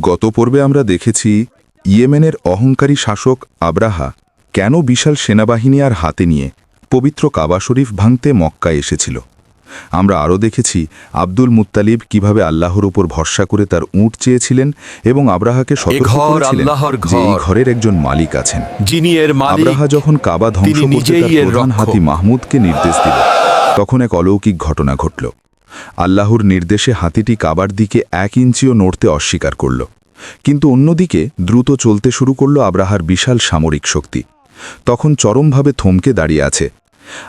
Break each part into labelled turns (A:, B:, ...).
A: গত পর্বে আমরা দেখেছি ইয়েমেনের অহংকারী শাসক আব্রাহা কেন বিশাল সেনাবাহিনী আর হাতে নিয়ে পবিত্র কাবা শরীফ ভাঙতে মক্কায় এসেছিল। আমরা আরও দেখেছি আব্দুল মুত্তালিব কীভাবে আল্লাহর উপর ভরসা করে তার উঁট চেয়েছিলেন এবং আব্রাহাকে যে এই ঘরের একজন মালিক আছেন।
B: যিনি এর
A: আব্রাহা যখন কাবা ধ্বংস করতে তার প্রধান হাতি মাহমুদকে নির্দেশ দিল তখন এক অলৌকিক ঘটনা ঘটল। আল্লাহর নির্দেশে হাতিটি কাবার দিকে এক ইঞ্চিও নড়তে অস্বীকার করল। কিন্তু অন্যদিকে দ্রুত চলতে শুরু করল আব্রাহার বিশাল সামরিক শক্তি। তখন চরমভাবে থমকে দাঁড়িয়ে আছে।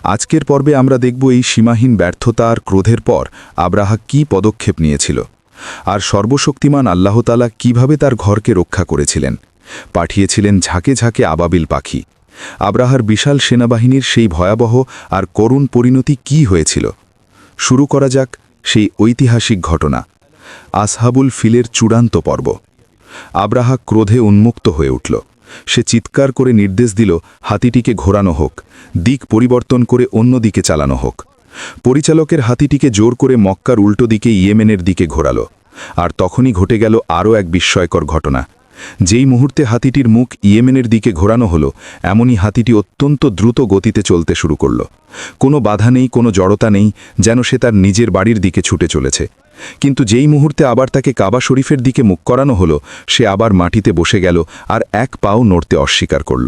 A: আজকের পর্বে আমরা দেখব এই সীমাহীন ব্যর্থতা আর ক্রোধের পর আব্রাহা কি পদক্ষেপ নিয়েছিল। আর সর্বশক্তিমান আল্লাহতালা কীভাবে তার ঘরকে রক্ষা করেছিলেন? পাঠিয়েছিলেন ঝাঁকে ঝাঁকে আবাবিল পাখি। আব্রাহার বিশাল সেনাবাহিনীর সেই ভয়াবহ আর করুণ পরিণতি কি হয়েছিল? শুরু করা যাক সেই ঐতিহাসিক ঘটনা, আসহাবুল ফিলের চূড়ান্ত পর্ব। আব্রাহা ক্রোধে উন্মুক্ত হয়ে উঠল। সে চিৎকার করে নির্দেশ দিল, হাতিটিকে ঘোরানো হোক, দিক পরিবর্তন করে অন্য দিকে চালানো হোক। পরিচালকের হাতিটিকে জোর করে মক্কার উল্টো দিকে ইয়েমেনের দিকে ঘোরালো। আর তখনই ঘটে গেল আরও এক বিস্ময়কর ঘটনা। যেই মুহূর্তে হাতিটির মুখ ইয়েমেনের দিকে ঘোরানো হলো, এমনই হাতিটি অত্যন্ত দ্রুত গতিতে চলতে শুরু করল। কোনো বাধা নেই, কোনো জড়তা নেই, যেন সে তার নিজের বাড়ির দিকে ছুটে চলেছে। কিন্তু যেই মুহূর্তে আবার তাকে কাবা শরীফের দিকে মুখ করানো হলো, সে আবার মাটিতে বসে গেল আর এক পাও নড়তে অস্বীকার করল।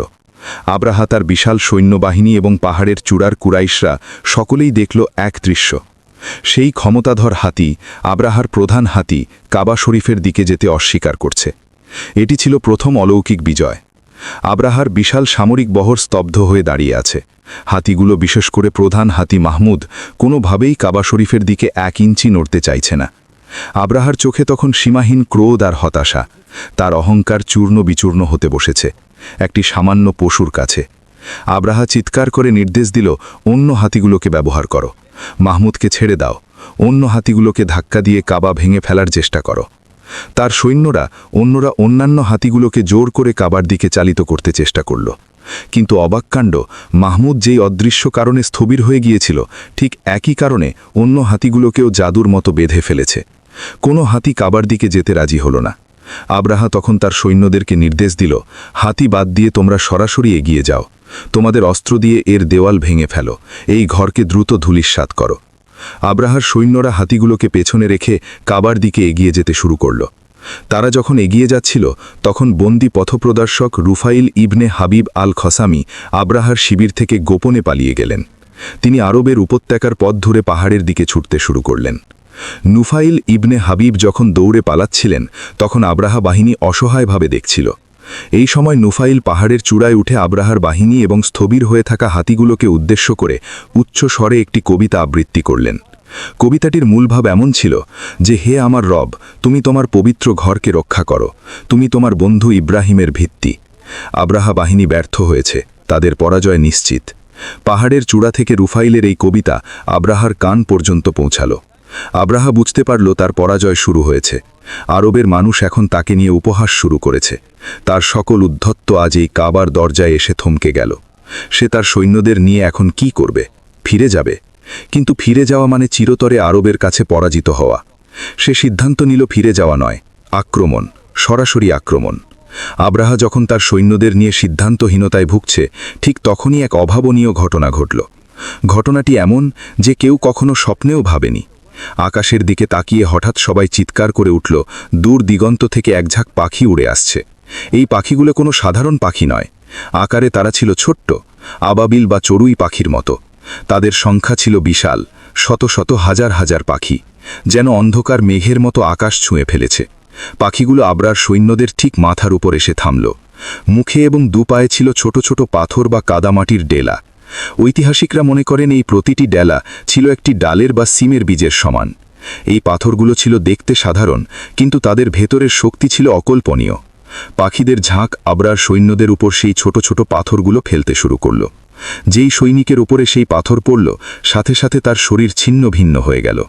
A: আব্রাহা তার বিশাল সৈন্যবাহিনী এবং পাহাড়ের চূড়ার কুরাইশরা সকলেই দেখল এক দৃশ্য। সেই ক্ষমতাধর হাতি, আব্রাহার প্রধান হাতি, কাবা শরীফের দিকে যেতে অস্বীকার করছে। এটি ছিল প্রথম অলৌকিক বিজয়। আব্রাহার বিশাল সামরিক বহর স্তব্ধ হয়ে দাঁড়িয়ে আছে। হাতিগুলো বিশেষ করে প্রধান হাতি মাহমুদ কোনোভাবেই কাবা শরীফের দিকে এক ইঞ্চি নড়তে চাইছে না। আব্রাহার চোখে তখন সীমাহীন ক্রোধ আর হতাশা। তার অহংকার চূর্ণ বিচূর্ণ হতে বসেছে। একটি সামান্য পশুর কাছে। আব্রাহা চিৎকার করে নির্দেশ দিল, অন্য হাতিগুলোকে ব্যবহার করো। মাহমুদকে ছেড়ে দাও। অন্য হাতিগুলোকে ধাক্কা দিয়ে কাবা ভেঙে ফেলার চেষ্টা করো। তার সৈন্যরা অন্যরা অন্যান্য হাতিগুলোকে জোর করে কাবার দিকে চালিত করতে চেষ্টা করল। কিন্তু অবাককাণ্ড মাহমুদ যেই অদৃশ্য কারণে স্থবির হয়ে গিয়েছিল, ঠিক একই কারণে অন্য হাতিগুলোকেও জাদুর মতো বেঁধে ফেলেছে। কোনো হাতি কাবার দিকে যেতে রাজি হল না। আব্রাহা তখন তার সৈন্যদেরকে নির্দেশ দিল, হাতি বাদ দিয়ে তোমরা সরাসরি এগিয়ে যাও। তোমাদের অস্ত্র দিয়ে এর দেওয়াল ভেঙে ফেলো। এই ঘরকে দ্রুত ধুলিস্বাত করো। আব্রাহার সৈন্যরা হাতিগুলোকে পেছনে রেখে কাবার দিকে এগিয়ে যেতে শুরু করল। তারা যখন এগিয়ে যাচ্ছিল, তখন বন্দি পথপ্রদর্শক রুফাইল ইবনে হাবিব আল খসামি আব্রাহার শিবির থেকে গোপনে পালিয়ে গেলেন। তিনি আরবের উপত্যকার পথ ধরে পাহাড়ের দিকে ছুটতে শুরু করলেন। নুফাইল ইবনে হাবিব যখন দৌড়ে পালাচ্ছিলেন, তখন আব্রাহা বাহিনী অসহায়ভাবে দেখছিল। এই সময় নুফাইল পাহাড়ের চূড়ায় উঠে আব্রাহার বাহিনী এবং স্থবির হয়ে থাকা হাতিগুলোকে উদ্দেশ্য করে উচ্চ স্বরে একটি কবিতা আবৃত্তি করলেন। কবিতাটির মূলভাব এমন ছিল যে, হে আমার রব, তুমি তোমার পবিত্র ঘরকে রক্ষা করো। তুমি তোমার বন্ধু ইব্রাহিমের ভিত্তি। আব্রাহা বাহিনী ব্যর্থ হয়েছে, তাদের পরাজয় নিশ্চিত। পাহাড়ের চূড়া থেকে রুফাইলের এই কবিতা আব্রাহার কান পর্যন্ত পৌঁছালো। আব্রাহা বুঝতে পারল তার পরাজয় শুরু হয়েছে। আরবের মানুষ এখন তাকে নিয়ে উপহাস শুরু করেছে। তার সকল উদ্ধত্ত আজ এই কাবার দরজায় এসে থমকে গেল। সে তার সৈন্যদের নিয়ে এখন কি করবে? ফিরে যাবে? কিন্তু ফিরে যাওয়া মানে চিরতরে আরবের কাছে পরাজিত হওয়া। সে সিদ্ধান্ত নিল ফিরে যাওয়া নয়, আক্রমণ, সরাসরি আক্রমণ। আব্রাহা যখন তার সৈন্যদের নিয়ে সিদ্ধান্তহীনতায় ভুগছে, ঠিক তখনই এক অভাবনীয় ঘটনা ঘটল। ঘটনাটি এমন যে কেউ কখনো স্বপ্নেও ভাবেনি। আকাশের দিকে তাকিয়ে হঠাৎ সবাই চিৎকার করে উঠল, দূর দিগন্ত থেকে একঝাঁক পাখি উড়ে আসছে। এই পাখিগুলো কোনো সাধারণ পাখি নয়। আকারে তারা ছিল ছোট্ট, আবাবিল বা চড়ুই পাখির মতো। তাদের সংখ্যা ছিল বিশাল, শত শত হাজার হাজার পাখি, যেন অন্ধকার মেঘের মতো আকাশ ছুঁয়ে ফেলেছে। পাখিগুলো আবরার সৈন্যদের ঠিক মাথার উপর এসে থামল। মুখে এবং দুপায়ে ছিল ছোট ছোট পাথর বা কাদামাটির ডেলা। ঐতিহাসিকরা মনে করেন এই প্রতিটি ডেলা ছিল একটি ডালের বা সিমের বীজের সমান। এই পাথরগুলো ছিল দেখতে সাধারণ, কিন্তু তাদের ভেতরের শক্তি ছিল অকল্পনীয়। পাখিদের ঝাঁক আবরার সৈন্যদের উপর সেই ছোট ছোট পাথরগুলো ফেলতে শুরু করল। যেই সৈনিকের উপরে সেই পাথর পড়ল, সাথে সাথে তার শরীর ছিন্ন ভিন্ন হয়ে গেল।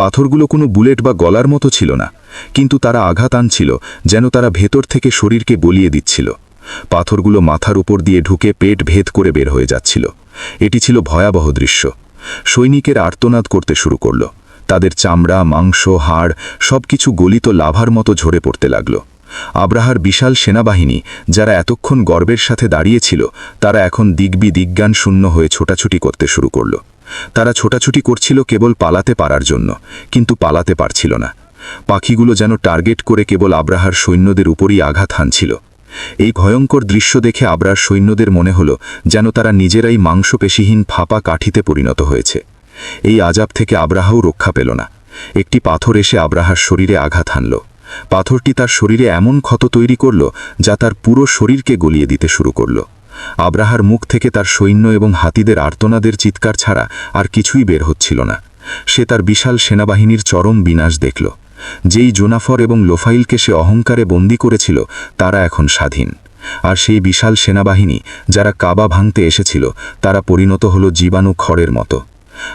A: পাথরগুলো কোনো বুলেট বা গলার মতো ছিল না, কিন্তু তারা আঘাত আনছিল যেন তারা ভেতর থেকে শরীরকে বলিয়ে দিচ্ছিল। পাথরগুলো মাথার উপর দিয়ে ঢুকে পেট ভেদ করে বের হয়ে যাচ্ছিল। এটি ছিল ভয়াবহ দৃশ্য। সৈনিকের আর্তনাদ করতে শুরু করল। তাদের চামড়া, মাংস, হাড় সবকিছু গলিত লাভার মতো ঝরে পড়তে লাগল। আব্রাহার বিশাল সেনাবাহিনী, যারা এতক্ষণ গর্বের সাথে দাঁড়িয়েছিল, তারা এখন দিগ্বি দিজ্ঞান শূন্য হয়ে ছোটাছুটি করতে শুরু করল। তারা ছোটাছুটি করছিল কেবল পালাতে পারার জন্য, কিন্তু পালাতে পারছিল না। পাখিগুলো যেন টার্গেট করে কেবল আব্রাহার সৈন্যদের উপরই আঘাত হানছিল। এই ভয়ঙ্কর দৃশ্য দেখে আবরার সৈন্যদের মনে হল যেন তারা নিজেরাই মাংসপেশিহীন ফাঁপা কাঠিতে পরিণত হয়েছে। এই আজাব থেকে আব্রাহাও রক্ষা পেল না। একটি পাথর এসে আব্রাহার শরীরে আঘাত হানল। পাথরটি তার শরীরে এমন ক্ষত তৈরি করল যা তার পুরো শরীরকে গলিয়ে দিতে শুরু করল। আব্রাহার মুখ থেকে তার সৈন্য এবং হাতিদের আর্তনাদের চিৎকার ছাড়া আর কিছুই বের হচ্ছিল না। সে তার বিশাল সেনাবাহিনীর চরম বিনাশ দেখল। যেই জোনাফর এবং লোফাইলকে সে অহংকারে বন্দী করেছিল, তারা এখন স্বাধীন। আর সেই বিশাল সেনাবাহিনী, যারা কাবা ভাঙতে এসেছিল, তারা পরিণত হল জীবাণু খড়ের মতো।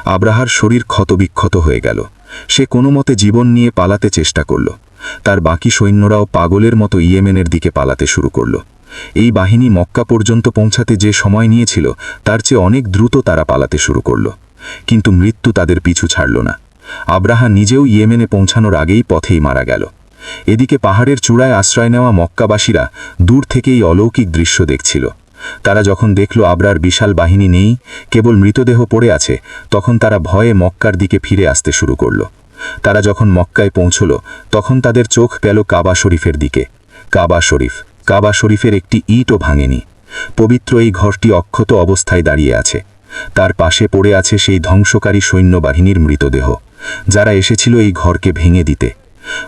A: আব্রাহার শরীর ক্ষতবিক্ষত হয়ে গেল। সে কোনো মতে জীবন নিয়ে পালাতে চেষ্টা করল। তার বাকি সৈন্যরাও পাগলের মতো ইয়েমেনের দিকে পালাতে শুরু করল। এই বাহিনী মক্কা পর্যন্ত পৌঁছাতে যে সময় নিয়েছিল, তার চেয়ে অনেক দ্রুত তারা পালাতে শুরু করল। কিন্তু মৃত্যু তাদের পিছু ছাড়ল না। আব্রাহা নিজেও ইয়েমেনে পৌঁছানোর আগেই পথেই মারা গেল। এদিকে পাহাড়ের চূড়ায় আশ্রয় নেওয়া মক্কাবাসীরা দূর থেকেই অলৌকিক দৃশ্য দেখছিল। তারা যখন দেখল আবরার বিশাল বাহিনী নেই, কেবল মৃতদেহ পড়ে আছে, তখন তারা ভয়ে মক্কার দিকে ফিরে আসতে শুরু করল। তারা যখন মক্কায় পৌঁছল, তখন তাদের চোখ পেল কাবা শরীফের দিকে। কাবা শরীফ, কাবা শরীফের একটি ইটও ভাঙেনি। পবিত্র এই ঘরটি অক্ষত অবস্থায় দাঁড়িয়ে আছে। তার পাশে পড়ে আছে সেই ধ্বংসকারী সৈন্যবাহিনীর মৃতদেহ। যারা এসেছিল এই ঘরকে ভেঙে দিতে।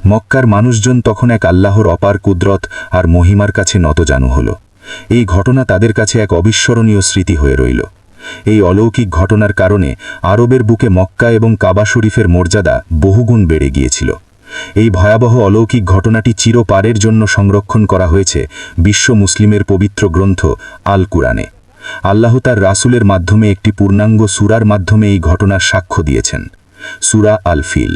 A: মক্কার মানুষজন তখন এক আল্লাহর অপার কুদরত আর মহিমার কাছে নতজানু হল। এই ঘটনা তাদের কাছে এক অবিস্মরণীয় স্মৃতি হয়ে রইল। এই অলৌকিক ঘটনার কারণে আরবের বুকে মক্কা এবং কাবা শরীফের মর্যাদা বহুগুণ বেড়ে গিয়েছিল। এই ভয়াবহ অলৌকিক ঘটনাটি চিরপারের জন্য সংরক্ষণ করা হয়েছে বিশ্ব মুসলিমের পবিত্র গ্রন্থ আল কুরআনে আল্লাহ তার রাসুলের মাধ্যমে একটি পূর্ণাঙ্গ সুরার মাধ্যমে এই ঘটনার সাক্ষ্য দিয়েছেন। সুরা আল ফিল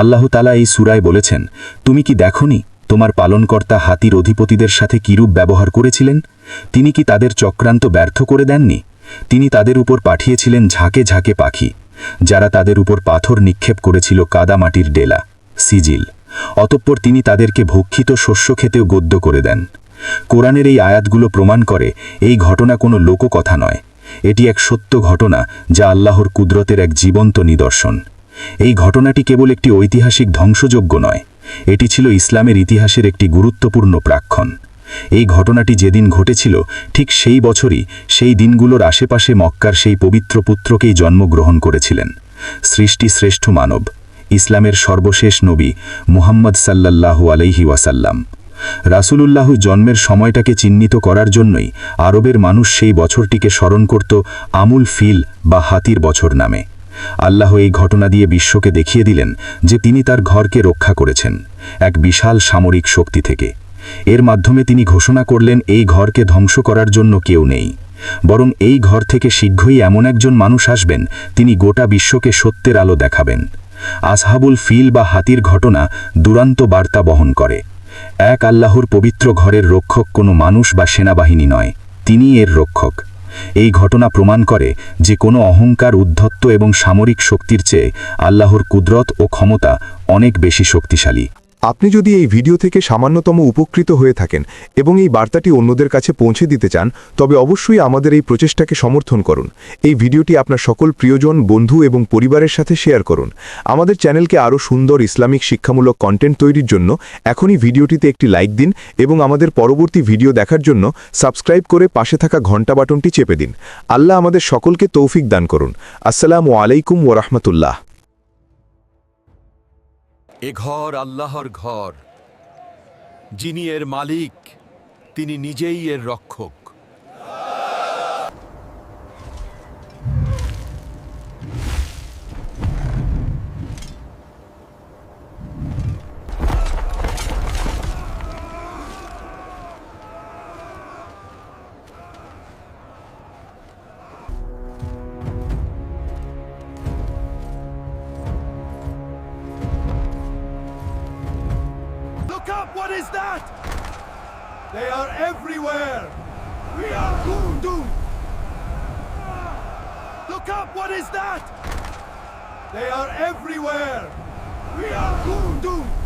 A: আল্লাহ তালা এই সুরায় বলেছেন, তুমি কি দেখনি তোমার পালনকর্তা হাতির অধিপতিদের সাথে কিরূপ ব্যবহার করেছিলেন? তিনি কি তাদের চক্রান্ত ব্যর্থ করে দেননি? তিনি তাদের উপর পাঠিয়েছিলেন ঝাঁকে ঝাঁকে পাখি, যারা তাদের উপর পাথর নিক্ষেপ করেছিল কাদামাটির ডেলা, সিজিল। অতঃপর তিনি তাদেরকে ভক্ষিত শস্য খেতেও গদ্য করে দেন। কোরআনের এই আয়াতগুলো প্রমাণ করে এই ঘটনা কোনো লোককথা নয়। এটি এক সত্য ঘটনা যা আল্লাহর কুদরতের এক জীবন্ত নিদর্শন। এই ঘটনাটি কেবল একটি ঐতিহাসিক ধ্বংসযোগ্য নয়, এটি ছিল ইসলামের ইতিহাসের একটি গুরুত্বপূর্ণ প্রাক্ষণ। এই ঘটনাটি যেদিন ঘটেছিল, ঠিক সেই বছরই সেই দিনগুলোর আশেপাশে মক্কার সেই পবিত্র পুত্রকেই জন্মগ্রহণ করেছিলেন। সৃষ্টি শ্রেষ্ঠ মানব, ইসলামের সর্বশেষ নবী মুহাম্মদ সাল্লাল্লাহু আলাইহি ওয়াসাল্লাম। রাসূলুল্লাহ জন্মের সময়টাকে চিহ্নিত করার জন্যই আরবের মানুষ সেই বছরটিকে স্মরণ করত আমুল ফিল বা হাতির বছর নামে। আল্লাহ এই ঘটনা দিয়ে বিশ্বকে দেখিয়ে দিলেন যে তিনি তার ঘরকে রক্ষা করেছেন, এক বিশাল সামরিক শক্তি থেকে। এর মাধ্যমে তিনি ঘোষণা করলেন, এই ঘরকে ধ্বংস করার জন্য কেউ নেই। বরং এই ঘর থেকে শীঘ্রই এমন একজন মানুষ আসবেন, তিনি গোটা বিশ্বকে সত্যের আলো দেখাবেন। আসহাবুল ফিল বা হাতির ঘটনা দুরান্ত বার্তা বহন করে। এক আল্লাহর পবিত্র ঘরের রক্ষক কোনো মানুষ বা সেনাবাহিনী নয়, তিনি এর রক্ষক। এই ঘটনা প্রমাণ করে যে কোনো অহংকার উদ্ধত্ত এবং সামরিক শক্তির চেয়ে আল্লাহর কুদরত ও ক্ষমতা অনেক বেশি শক্তিশালী।
B: আপনি যদি এই ভিডিও থেকে সামান্যতম উপকৃত হয়ে থাকেন এবং এই বার্তাটি অন্যদের কাছে পৌঁছে দিতে চান, তবে অবশ্যই আমাদের এই প্রচেষ্টাকে সমর্থন করুন। এই ভিডিওটি আপনার সকল প্রিয়জন, বন্ধু এবং পরিবারের সাথে শেয়ার করুন। আমাদের চ্যানেলকে আরও সুন্দর ইসলামিক শিক্ষামূলক কন্টেন্ট তৈরির জন্য এখনই ভিডিওটিতে একটি লাইক দিন এবং আমাদের পরবর্তী ভিডিও দেখার জন্য সাবস্ক্রাইব করে পাশে থাকা ঘণ্টা বাটনটি চেপে দিন। আল্লাহ আমাদের সকলকে তৌফিক দান করুন। আসসালামু আলাইকুম ওরহমতুল্লাহ
C: এ ঘর আল্লাহর ঘর যিনি এর মালিক তিনি নিজেই এর রক্ষক। Is that? They are everywhere! We are doomed! Look up! What is that? They are everywhere! We are doomed!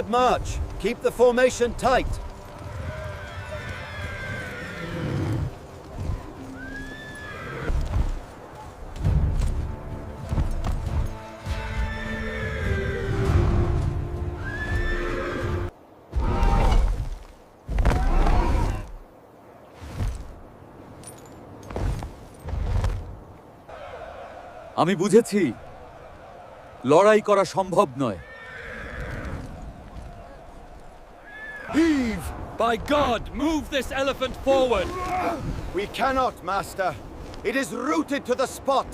D: Forward march. Keep the formation tight.
E: আমি বুঝেছি লড়াই করা সম্ভব নয়
C: By God, move this elephant forward!
D: We cannot, Master. It is rooted to the spot.